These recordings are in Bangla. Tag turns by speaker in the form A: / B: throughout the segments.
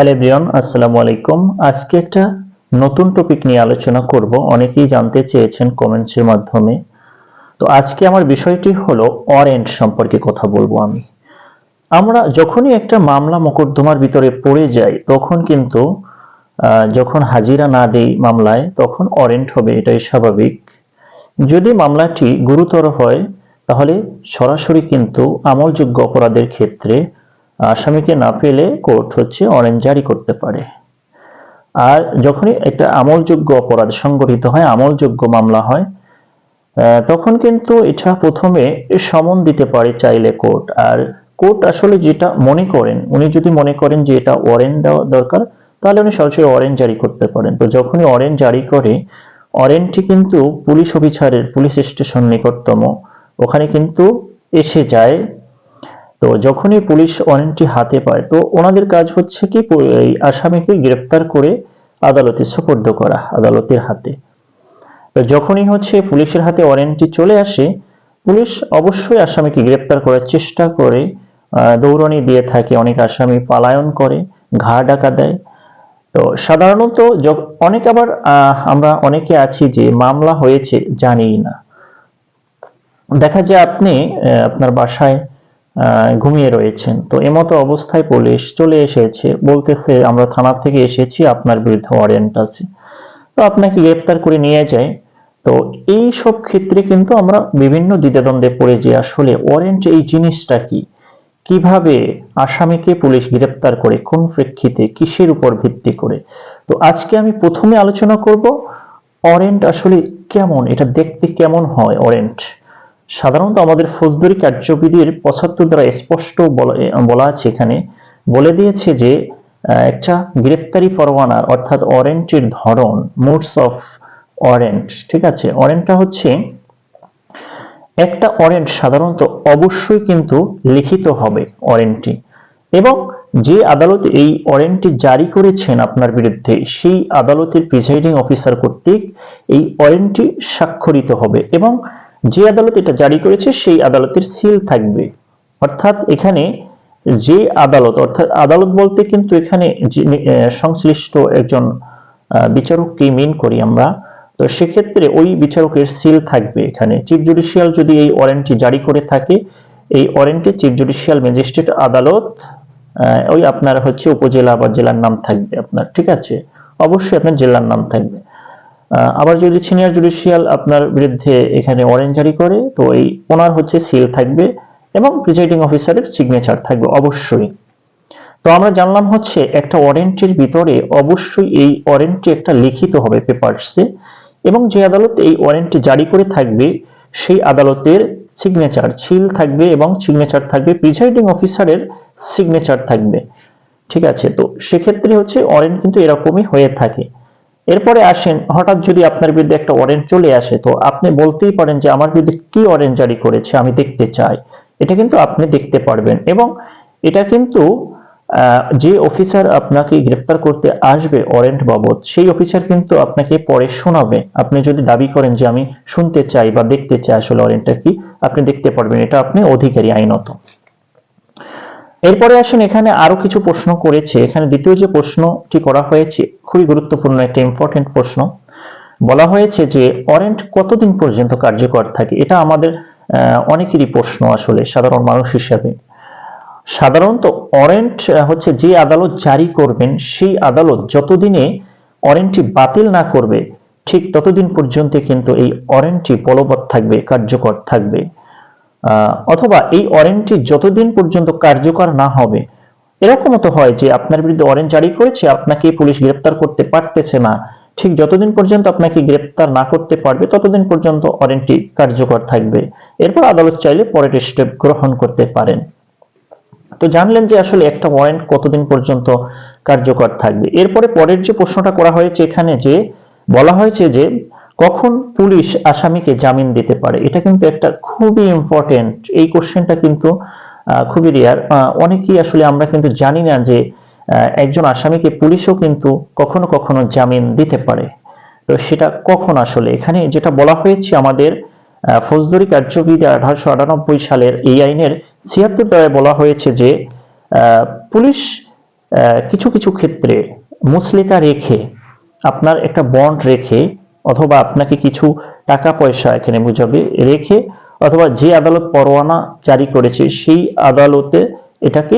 A: হ্যালো ব্রিয়ন আসসালামু আলাইকুম। আজকে একটা নতুন টপিক নিয়ে আলোচনা করব। অনেকেই জানতে চেয়েছেন কমেন্টসের মাধ্যমে। তো আজকে আমার বিষয়টি হলো ওয়ারেন্ট সম্পর্কে কথা বলব আমি। আমরা যখনই একটা মামলা মোকদ্দমার ভিতরে পড়ে যাই, তখন কিন্তু যখন হাজিরা না দেই মামলায়, তখন ওয়ারেন্ট হবে, এটাই স্বাভাবিক। যদি মামলাটি গুরুতর হয়, তাহলে সরাসরি কিন্তু আমলযোগ্য অপরাধের ক্ষেত্রে আসামিকে না পেলে কোর্ট হচ্ছে অরেঞ্জ জারি করতে পারে। আর যখনই একটা আমলযোগ্য অপরাধ সংগঠিত হয়, আমলযোগ্য মামলা হয় তখন কিন্তু এটা প্রথমে সমন দিতে পারে চাইলে কোর্ট। আর কোর্ট আসলে যেটা মনে করেন, উনি যদি মনে করেন যে এটা ওয়ারেন্ট দেওয়া দরকার, তাহলে উনি সরাসরি ওয়ারেন্ট জারি করতে পারেন। তো যখনই ওয়ারেন্ট জারি করে ওয়ারেন্টটি কিন্তু পুলিশ অফিসারের, পুলিশ স্টেশন নিকটতম। ওখানে কিন্তু এসে যায় তো যখনই পুলিশ ওয়ারেন্টটি হাতে পায়, তো ওনাদের কাজ হচ্ছে কি এই আসামিকে গ্রেফতার করে আদালতে সোপর্দ করা, আদালতের হাতে। তো যখনই হচ্ছে পুলিশের হাতে ওয়ারেন্টটি চলে আসে, পুলিশ অবশ্যই আসামিকে গ্রেপ্তার করার চেষ্টা করে দৌড়ানি দিয়ে থাকে, অনেক আসামি পালায়ন করে, ঘা ডাকা দেয়। তো সাধারণত অনেক আবার আমরা অনেকে আছি যে মামলা হয়েছে জানিই না। দেখা যায় আপনি আপনার বাসায় ঘুমিয়ে রয়েছেন। তো এমতো অবস্থায় পুলিশ চলে এসেছে, বলতেছে আমরা থানা থেকে এসেছি, আপনার বিরুদ্ধে ওয়ারেন্ট আছে। তো আপনাকে গ্রেপ্তার করে নিয়ে যায়। তো এই সব ক্ষেত্রে কিন্তু আমরা বিভিন্ন দ্বিধাদ্বন্দ্বে পড়ে যে আসলে ওয়ারেন্ট এই জিনিসটা কি? কীভাবে আসামিকে পুলিশ গ্রেপ্তার করে? কোন প্রেক্ষিতে? কিসের উপর ভিত্তি করে? তো আজকে আমি প্রথমে আলোচনা করব ওয়ারেন্ট আসলে কেমন? এটা দেখতে কেমন হয় ওয়ারেন্ট সাধারণত আমাদের ফৌজদারি কার্যবিধির পঁচাত্তর দ্বারা স্পষ্ট বলা আছে এখানে। বলে দিয়েছে যে একটা গ্রেফতারি পরোয়ানার অর্থাৎ ওয়ারেন্টের ধরন, মোডস অফ ওয়ারেন্ট, ঠিক আছে? ওয়ারেন্টটা হচ্ছে, একটা ওয়ারেন্ট সাধারণত অবশ্যই কিন্তু লিখিত হবে ওয়ারেন্টটি। এবং যে আদালত এই ওয়ারেন্টটি জারি করেছেন আপনার বিরুদ্ধে, সেই আদালতের প্রিসাইডিং অফিসার কর্তৃক এই ওয়ারেন্টটি স্বাক্ষরিত হবে। এবং যে আদালত এটা জারি করেছে, সেই আদালতের সিল থাকবে। অর্থাৎ এখানে যে আদালত, অর্থাৎ আদালত বলতে কিন্তু এখানে সংশ্লিষ্ট একজন বিচারককে মিন করি আমরা। তো সেক্ষেত্রে ওই বিচারকের সিল থাকবে এখানে। চিফ জুডিশিয়াল যদি এই ওয়ারেন্টটি জারি করে থাকে, এই ওয়ারেন্টে চিফ জুডিশিয়াল ম্যাজিস্ট্রেট আদালত ওই আপনার হচ্ছে উপজেলা বা জেলার নাম থাকবে আপনার, ঠিক আছে? অবশ্যই আপনার জেলার নাম থাকবে। আবার যদি সিনিয়র জুডিশিয়াল আপনার বিরুদ্ধে এখানে ওয়ারেন্ট জারি করে, তো এই ওনার হচ্ছে সিল থাকবে এবং প্রিজাইডিং অফিসারের সিগনেচার থাকবে, অবশ্যই। তো আমরা জানলাম হচ্ছে একটা ওয়ারেন্টের ভিতরে অবশ্যই এই ওয়ারেন্টটি একটা লিখিত হবে পেপারসে এবং যে আদালত এই ওয়ারেন্টটি জারি করে থাকবে, সেই আদালতের সিগনেচার ছিল থাকবে এবং সিগনেচার থাকবে প্রিজাইডিং অফিসারের সিগনেচার থাকবে। ঠিক আছে, তো সেক্ষেত্রে হচ্ছে ওয়ারেন্ট কিন্তু এরকমই হয়ে থাকে। এরপরে আসেন, হঠাৎ যদি আপনার বিরুদ্ধে একটা ওয়ারেন্ট চলে আসে, তো আপনি বলতেই পারেন যে আমার বিরুদ্ধে কি ওয়ারেন্ট জারি করেছে, আমি দেখতে চাই। এটা কিন্তু আপনি দেখতে পারবেন এবং এটা কিন্তু যে অফিসার আপনাকে গ্রেফতার করতে আসবে ওয়ারেন্ট বাবদ, সেই অফিসার কিন্তু আপনাকে পরে শোনাবে। আপনি যদি দাবি করেন যে আমি শুনতে চাই বা দেখতে চাই আসলে ওয়ারেন্টটা কি, আপনি দেখতে পারবেন, এটা আপনি অধিকারী আইনত। এরপরে আসেন এখানে আরও কিছু প্রশ্ন করেছে। এখানে দ্বিতীয় যে প্রশ্নটি করা হয়েছে, খুবই গুরুত্বপূর্ণ একটা ইম্পর্টেন্ট প্রশ্ন। বলা হয়েছে যে ওয়ারেন্ট কতদিন পর্যন্ত কার্যকর থাকে? এটা আমাদের অনেকেরই প্রশ্ন আসলে, সাধারণ মানুষ হিসাবে। সাধারণত ওয়ারেন্ট হচ্ছে যে আদালত জারি করবেন, সেই আদালত যতদিনে ওয়ারেন্টটি বাতিল না করবে, ঠিক ততদিন পর্যন্ত কিন্তু এই ওয়ারেন্টটি বলবৎ থাকবে, কার্যকর থাকবে। অথবা এই ওয়ারেন্টটি যতদিন পর্যন্ত কার্যকর না হবে, এরকমও তো হয় যে আপনার বিরুদ্ধে ওয়ারেন্ট জারি করেছে, আপনাকে পুলিশ গ্রেপ্তার করতে পারতেছে না। ঠিক যতদিন পর্যন্ত আপনাকে গ্রেপ্তার না করতে পারবে, ততদিন পর্যন্ত ওয়ারেন্টটি কার্যকর থাকবে। এরপর আদালত চাইলে পরের স্টেপ গ্রহণ করতে পারেন। তো জানলেন যে আসলে একটা ওয়ারেন্ট কতদিন পর্যন্ত কার্যকর থাকবে। এরপরে পরের যে প্রশ্নটা করা হয়েছে এখানে যে, বলা হয়েছে যে কখন পুলিশ আসামিকে জামিন দিতে পারে? এটা কিন্তু একটা খুবই ইম্পর্টেন্ট এই কোশ্চেনটা কিন্তু খুবই রেয়ার অনেকেই আসলে আমরা কিন্তু জানি না যে একজন আসামিকে পুলিশও কিন্তু কখনো কখনো জামিন দিতে পারে। তো সেটা কখন আসলে? এখানে যেটা বলা হয়েছে আমাদের ফৌজদারি কার্যবিধি আঠারোশো আটানব্বই সালের এই আইনের ছিয়াত্তর দ্বারায় বলা হয়েছে যে পুলিশ কিছু কিছু ক্ষেত্রে মুসলিকা রেখে, আপনার একটা বন্ড রেখে অথবা আপনাকে কিছু টাকা পয়সা এখানে বুঝাবে রেখে অথবা যে আদালত পরোয়ানা জারি করেছে, সেই আদালতে এটাকে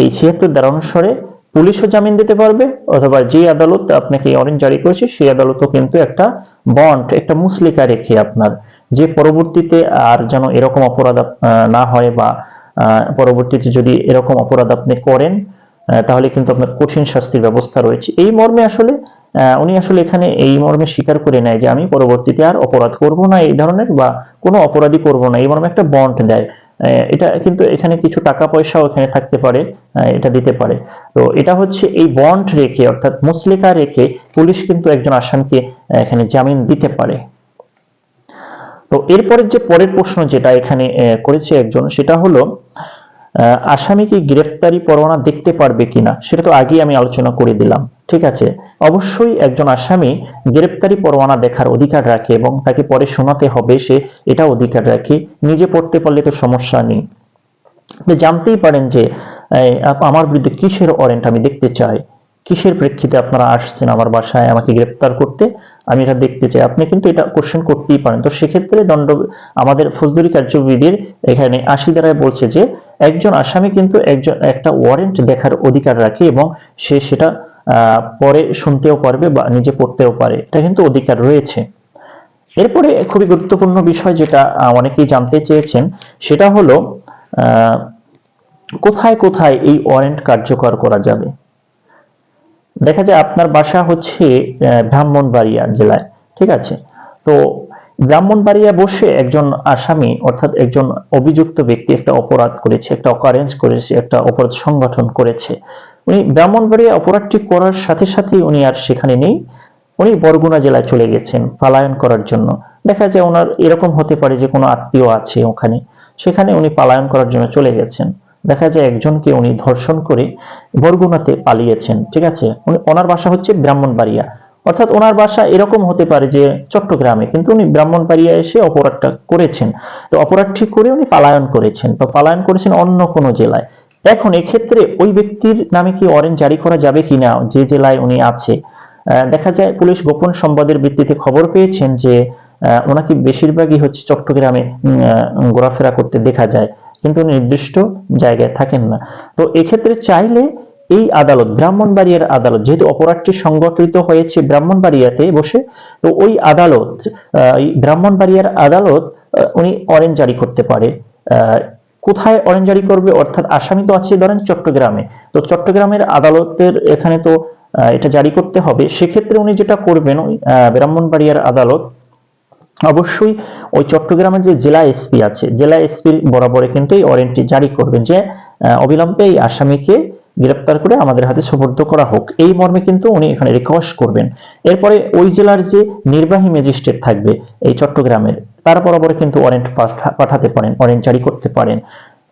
A: এই ছিয়াত্তর দ্বারা অনুসারে পুলিশও জামিন দিতে পারবে অথবা যে আদালত আপনাকে অরেঞ্জ জারি করেছে, সেই আদালতও কিন্তু একটা বন্ড, একটা মুসলিকা রেখে আপনার। যে পরবর্তীতে আর যেন এরকম অপরাধ না হয় বা পরবর্তীতে যদি এরকম অপরাধ আপনি করেন তাহলে কিন্তু আপনার কঠিন শাস্তির ব্যবস্থা রয়েছে। এই মর্মে আসলে উনি আসলে এখানে এই মর্মে স্বীকার করে নেয় যে আমি পরবর্তীতে আর অপরাধ করব না এই ধরনের বা কোনো অপরাধী করব না। এই মর্মে একটা বন্ড দেয়। এটা কিন্তু এখানে কিছু টাকা পয়সাও এখানে থাকতে পারে এটা দিতে পারে। তো এটা হচ্ছে এই বন্ড রেখে, অর্থাৎ মুসলিকা রেখে পুলিশ কিন্তু একজন আসামিকে এখানে জামিন দিতে পারে। তো এরপরে যে পরের প্রশ্ন যেটা এখানে করেছে একজন, সেটা হলো আসামি কি গ্রেফতারি পরোয়ানা দেখতে পারবে কিনা, সেটা তো আগেই আমি আলোচনা করে দিলাম। ঠিক আছে? অবশ্যই একজন আসামি গ্রেফতারি পরোয়ানা দেখার অধিকার রাখে এবং তাকে পরে শোনাতে হবে সে এটা অধিকার রাখে, নিজে পড়তে পারলে তো সমস্যা নেই। আপনি জানতেই পারেন যে আমার বিরুদ্ধে কিসের ওয়ারেন্ট আমি দেখতে চাই? কিসের প্রেক্ষিতে আপনারা আসছেন আমার বাসায় আমাকে গ্রেপ্তার করতে? আমি এটা দেখতে চাই। আপনি কিন্তু এটা কোশ্চেন করতেই পারেন। তো সেক্ষেত্রে দণ্ড, আমাদের ফৌজদারি কার্যবিধির এখানে আশি দ্বারায় বলছে যে, একজন আসামি কিন্তু একজন, একটা ওয়ারেন্ট দেখার অধিকার রাখে এবং সে সেটা পরে শুনতেও পারবে বা নিজে পড়তেও পারে। এটা কিন্তু অধিকার রয়েছে। এরপরে খুবই গুরুত্বপূর্ণ বিষয় যেটা অনেকেই জানতে চেয়েছেন, সেটা হলো কোথায় কোথায় এই ওয়ারেন্ট কার্যকর করা যাবে? দেখা যায় আপনার বাসা হচ্ছে ব্রাহ্মণবাড়িয়া জেলায়, ঠিক আছে? তো ব্রাহ্মণবাড়িয়া বসে একজন আসামি অর্থাৎ একজন অভিযুক্ত ব্যক্তি একটা অপরাধ করেছে, একটা অকারেন্স করেছে, একটা অপরাধ সংগঠন করেছে। উনি ব্রাহ্মণবাড়িয়া অপরাধটি করার সাথে সাথেই উনি আর সেখানে নেই। উনি বরগুনা জেলায় চলে গেছেন পলায়ন করার জন্য। দেখা যায় ওনার এরকম হতে পারে যে কোনো আত্মীয় আছে ওখানে। সেখানে উনি পলায়ন করার জন্য চলে গেছেন। দেখা যায় একজনকে উনি ধর্ষণ করে বরগুনাতে পালিয়েছেন, ঠিক আছে? উনি- ওনার বাসা হচ্ছে ব্রাহ্মণবাড়িয়া। অর্থাৎ ওনার বাসা এরকম হতে পারে যে চট্টগ্রামে, কিন্তু উনি ব্রাহ্মণবাড়িয়া এসে অপরাধটা করেছেন। তো অপরাধটি করে উনি পালায়ন করেছেন। তো পালায়ন করেছেন অন্য কোনো জেলায়। এখন এক্ষেত্রে ওই ব্যক্তির নামে কি ওয়ারেন্ট জারি করা যাবে কিনা, যে জেলায় উনি আছে? দেখা যায় পুলিশ গোপন সংবাদের ভিত্তিতে খবর পেয়েছেন যে ওনাকে বেশিরভাগই হচ্ছে চট্টগ্রামে ঘোরাফেরা করতে দেখা যায়। কিন্তু নির্দিষ্ট জায়গায় থাকেন না। তো এক্ষেত্রে চাইলে এই আদালত, ব্রাহ্মণবাড়িয়ার আদালত, যেহেতু অপরাধটি সংগঠিত হয়েছে ব্রাহ্মণবাড়িয়াতে বসে, তো ওই আদালত ব্রাহ্মণবাড়িয়ার আদালত উনি অরেঞ্জ জারি করতে পারে। কোথায় অরেঞ্জ জারি করবে? অর্থাৎ আসামি তো আছে ধরেন চট্টগ্রামে। তো চট্টগ্রামের আদালতের এখানে তো এটা জারি করতে হবে। সেক্ষেত্রে উনি যেটা করবেন, ওই ব্রাহ্মণবাড়িয়ার আদালত, অবশ্যই ওই চট্টগ্রামের যে জেলা এসপি আছে, জেলা এসপির বরাবরে কিন্তু এই ওয়ারেন্টটি জারি করবেন যে অবিলম্বে এই আসামিকে গ্রেপ্তার করে আমাদের হাতে সুপর্দ করা হোক। এই মর্মে কিন্তু উনি এখানে রিকোয়েস্ট করবেন। এরপরে ওই জেলার যে নির্বাহী ম্যাজিস্ট্রেট থাকবে, এই চট্টগ্রামের তার বরাবরে কিন্তু ওয়ারেন্ট পাঠাতে পারেন ওয়ারেন্ট জারি করতে পারেন।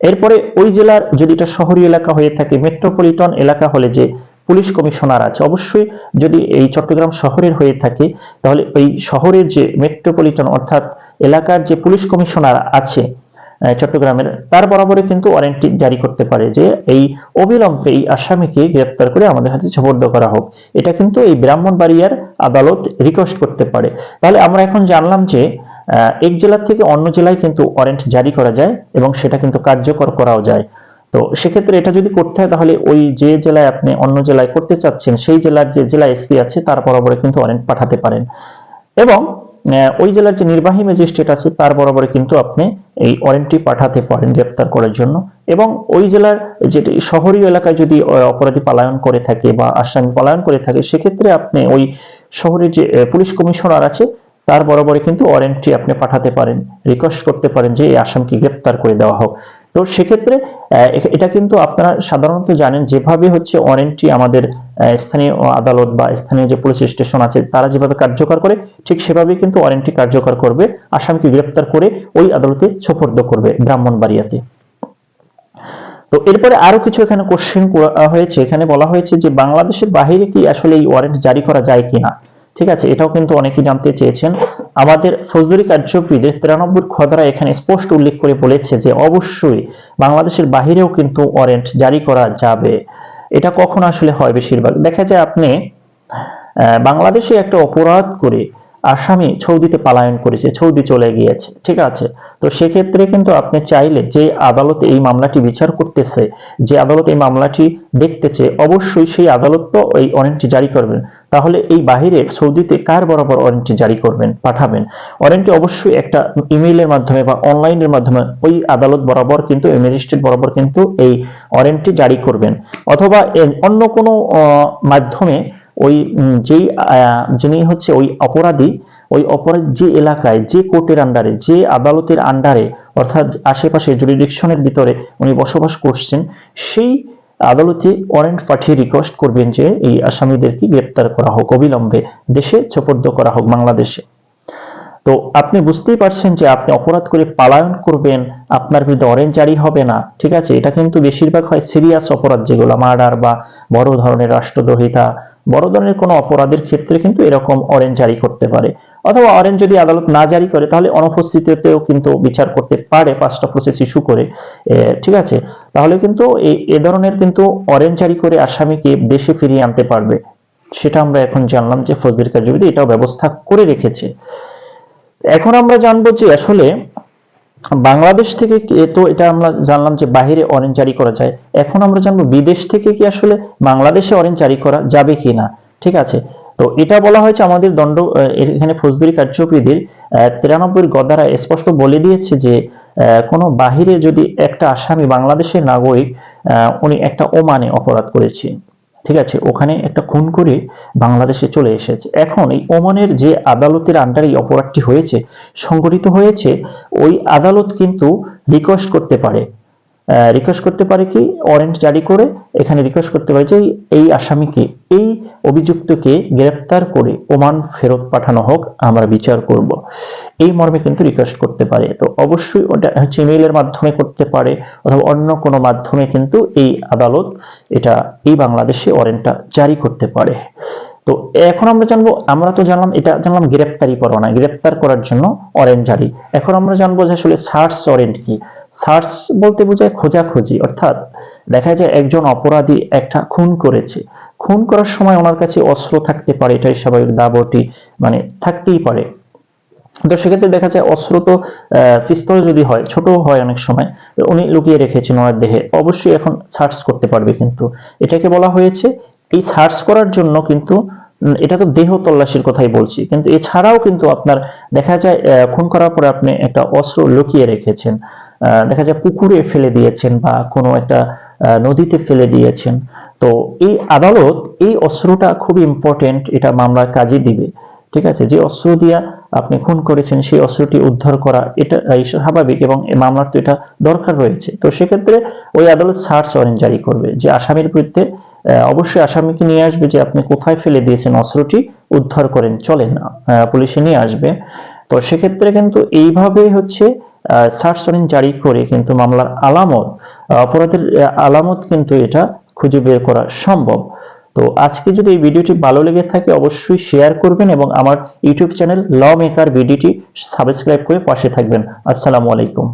A: এরপরে ওই জেলার যদি এটা শহরী এলাকা হয়ে থাকে মেট্রোপলিটন এলাকা হলে যে পুলিশ কমিশনার আছে, অবশ্যই যদি এই চট্টগ্রাম শহরের হয়ে থাকে, তাহলে এই শহরের যে মেট্রোপলিটন অর্থাৎ এলাকার যে পুলিশ কমিশনার আছে চট্টগ্রামের, তার বরাবরে কিন্তু ওয়ারেন্টটি জারি করতে পারে যে এই অবিলম্বে এই আসামিকে গ্রেপ্তার করে আমাদের হাতে সুপর্দ করা হোক। এটা কিন্তু এই ব্রাহ্মণবাড়িয়ার আদালত রিকোয়েস্ট করতে পারে। তাহলে আমরা এখন জানলাম যে এক জেলা থেকে অন্য জেলায় কিন্তু ওয়ারেন্ট জারি করা যায় এবং সেটা কিন্তু কার্যকর করাও যায়। তো সেক্ষেত্রে এটা যদি করতে হয়, তাহলে ওই যে জেলায় আপনি অন্য জেলায় করতে চাচ্ছেন, সেই জেলার যে জেলা এসপি আছে, তার বরাবরে কিন্তু ওয়ারেন্ট পাঠাতে পারেন। এবং ওই জেলার যে নির্বাহী ম্যাজিস্ট্রেট আছে, তার বরাবরে কিন্তু আপনি এই ওয়ারেন্টটি পাঠাতে পারেন গ্রেপ্তার করার জন্য। এবং ওই জেলার যেটি শহরীয় এলাকায় যদি অপরাধী পলায়ন করে থাকে বা আসামি পলায়ন করে থাকে, সেক্ষেত্রে আপনি ওই শহরের যে পুলিশ কমিশনার আছে তার বরাবরে কিন্তু ওয়ারেন্টটি আপনি পাঠাতে পারেন রিকোয়েস্ট করতে পারেন যে এই আসামিকে গ্রেপ্তার করে দেওয়া হোক। তো সেক্ষেত্রে এটা কিন্তু আপনারা সাধারণত জানেন যেভাবে হচ্ছে ওয়ারেন্টটি আমাদের স্থানীয় আদালত বা স্থানীয় যে পুলিশ স্টেশন আছে, তারা যেভাবে কার্যকর করে, ঠিক সেভাবেই কিন্তু ওয়ারেন্টটি কার্যকর করবে, আসামিকে গ্রেপ্তার করে ওই আদালতে সোপর্দ করবে ব্রাহ্মণবাড়িয়াতে। তো এরপরে আরও কিছু এখানে কোশ্চেন হয়েছে। এখানে বলা হয়েছে যে বাংলাদেশের বাইরে কি আসলে এই ওয়ারেন্ট জারি করা যায় কিনা? ঠিক আছে, এটাও কিন্তু অনেকেই জানতে চেয়েছেন। আমাদের ফৌজদারি কার্যবিধির তিরানব্বই খদরা এখানে স্পষ্ট উল্লেখ করে বলেছে যে, অবশ্যই বাংলাদেশের বাহিরেও কিন্তু ওয়ারেন্ট জারি করা যাবে। এটা কখন আসলে হয় বেশিরভাগ? দেখা যায় আপনি বাংলাদেশে একটা অপরাধ করে আসামি সৌদিতে পালায়ন করেছে সৌদি চলে গিয়েছে, ঠিক আছে? তো সেক্ষেত্রে কিন্তু আপনি চাইলে যে আদালতে এই মামলাটি বিচার করতেছে, যে আদালত এই মামলাটি দেখতেছে, অবশ্যই সেই আদালত তো এই ওয়ারেন্টটি জারি করবেন। তাহলে এই বাহিরে সৌদিতে কার বরাবর ওয়ারেন্টটি জারি করবেন, পাঠাবেন? ওয়ারেন্টটি অবশ্যই একটা ইমেইলের মাধ্যমে বা অনলাইনের মাধ্যমে ওই আদালত বরাবর কিন্তু ম্যাজিস্ট্রেট বরাবর কিন্তু এই ওয়ারেন্টটি জারি করবেন। অথবা অন্য কোনো মাধ্যমে ওই যেই যিনি হচ্ছে ওই অপরাধী, ওই অপরাধ যে এলাকায়, যে কোর্টের আন্ডারে যে আদালতের আন্ডারে অর্থাৎ আশেপাশে জুরিডিকশনের ভিতরে উনি বসবাস করছেন, সেই আদালতে ওয়ারেন্ট পাঠিয়ে রিকোয়েস্ট করবেন যে এই আসামিদেরকে গ্রেপ্তার করা হোক, অবিলম্বে দেশে সোপর্দ করা হোক বাংলাদেশে। তো আপনি বুঝতেই পারছেন যে আপনি অপরাধ করে পালায়ন করবেন, আপনার বিরুদ্ধে অরেঞ্জ জারি হবে না, ঠিক আছে? এটা কিন্তু বেশিরভাগ হয় সিরিয়াস অপরাধ যেগুলো, মার্ডার বা বড় ধরনের রাষ্ট্রদ্রোহিতা, বড় ধরনের কোনো অপরাধের ক্ষেত্রে কিন্তু এরকম অরেঞ্জ জারি করতে পারে। অথবা অরেঞ্জ যদি আদালত না জারি করে, তাহলে অনুপস্থিতিতেও কিন্তু বিচার করতে পারে পাঁচটা প্রসেস ইস্যু করে। ঠিক আছে? তাহলে কিন্তু এ ধরনের কিন্তু অরেঞ্জ জারি করে আসামিকে দেশে ফিরিয়ে আনতে পারবে। সেটা আমরা এখন জানলাম যে ফৌজদারি কার্যবিধি এটাও ব্যবস্থা করে রেখেছে। এখন আমরা জানব যে আসলে বাংলাদেশ থেকে কি- তো এটা আমরা জানলাম যে বাহিরে অরেঞ্জ জারি করা যায়। এখন আমরা জানব বিদেশ থেকে কি আসলে বাংলাদেশে অরেঞ্জ জারি করা যাবে কিনা। ঠিক আছে? তো এটা বলা হয়েছে আমাদের দণ্ড এখানে ফৌজদারি কার্যবিধির তিরানব্বই গদারা স্পষ্ট বলে দিয়েছে যে কোনো বাহিরে যদি একটা আসামি বাংলাদেশের নাগরিক উনি একটা ওমানে অপরাধ করেছে, ঠিক আছে, ওখানে একটা খুন করে বাংলাদেশে চলে এসেছে। এখন এই ওমানের যে আদালতের আন্ডারে অপরাধটি হয়েছে, সংঘটিত হয়েছে, ওই আদালত কিন্তু রিকোয়েস্ট করতে পারে। রিকোয়েস্ট করতে পারে কি? ওয়ারেন্ট জারি করে, এখানে রিকোয়েস্ট করতে পারে যে, এই আসামিকে, এই অভিযুক্তকে গ্রেপ্তার করে ওমান ফেরত পাঠানো হোক, আমরা বিচার করব। এই মর্মে কিন্তু রিকোয়েস্ট করতে পারে। তো অবশ্যই ওটা হচ্ছে ইমেইলের মাধ্যমে করতে পারে, অথবা অন্য কোনো মাধ্যমে কিন্তু এই আদালত এটা এই বাংলাদেশে ওয়ারেন্টটা জারি করতে পারে। তো এখন আমরা জানব, আমরা তো জানলাম, এটা জানলাম গ্রেপ্তারি পরোয়ানা, গ্রেপ্তার করার জন্য অরেঞ্জ জারি। এখন আমরা জানব যে আসলে সার্চ ওয়ারেন্ট কি? সার্চ বলতে বোঝায় খোঁজাখুঁজি, অর্থাৎ দেখা যায় একজন অপরাধী একটা খুন করেছে। খুন করার সময় ওনার কাছে অস্ত্র থাকতে পারে, এটাই স্বাভাবিক, দাবটি মানে থাকতেই পারে। তো সেক্ষেত্রে দেখা যায় অস্ত্র তো পিস্তল যদি হয় ছোট হয় অনেক সময় উনি লুকিয়ে রেখেছেন ওনার দেহে। অবশ্যই এখন সার্চ করতে পারবে কিন্তু। এটাকে বলা হয়েছে, এই সার্চ করার জন্য কিন্তু এটা তো দেহ তল্লাশির কথাই বলছি, কিন্তু এছাড়াও কিন্তু আপনার দেখা যায় খুন করার পরে আপনি একটা অস্ত্র লুকিয়ে রেখেছেন দেখা যায় পুকুরে ফেলে দিয়েছেন বা কোনো একটা নদীতে ফেলে দিয়েছেন। তো এই আদালত এই অস্ত্রটা খুব ইম্পর্টেন্ট এটা মামলার কাজে দিবে, ঠিক আছে? যে অস্ত্র দিয়া আপনি খুন করেছেন, সেই অস্ত্রটি উদ্ধার করা এটা স্বাভাবিক এবং এই মামলার তো এটা দরকার রয়েছে। তো সেক্ষেত্রে ওই আদালত সার্চ ওয়ারেন্ট জারি করবে যে আসামির বিরুদ্ধে অবশ্যই আসামিকে নিয়ে আসবে যে আপনি কোথায় ফেলে দিয়েছেন অস্ত্রটি, উদ্ধার করেন চলেন পুলিশে নিয়ে আসবে। তো সেক্ষেত্রে কিন্তু এইভাবে হচ্ছে সার্চ ওয়ারেন্ট জারি করে কিন্তু মামলার আলামত অপরাধের আলামত কিন্তু এটা খুঁজে বের করা সম্ভব। তো আজকে যদি এই ভিডিওটি ভালো লেগে থাকে, অবশ্যই শেয়ার করবেন এবং আমার ইউটিউব চ্যানেল ল মেকার ভিডিওটি সাবস্ক্রাইব করে পাশে থাকবেন। আসসালামু আলাইকুম।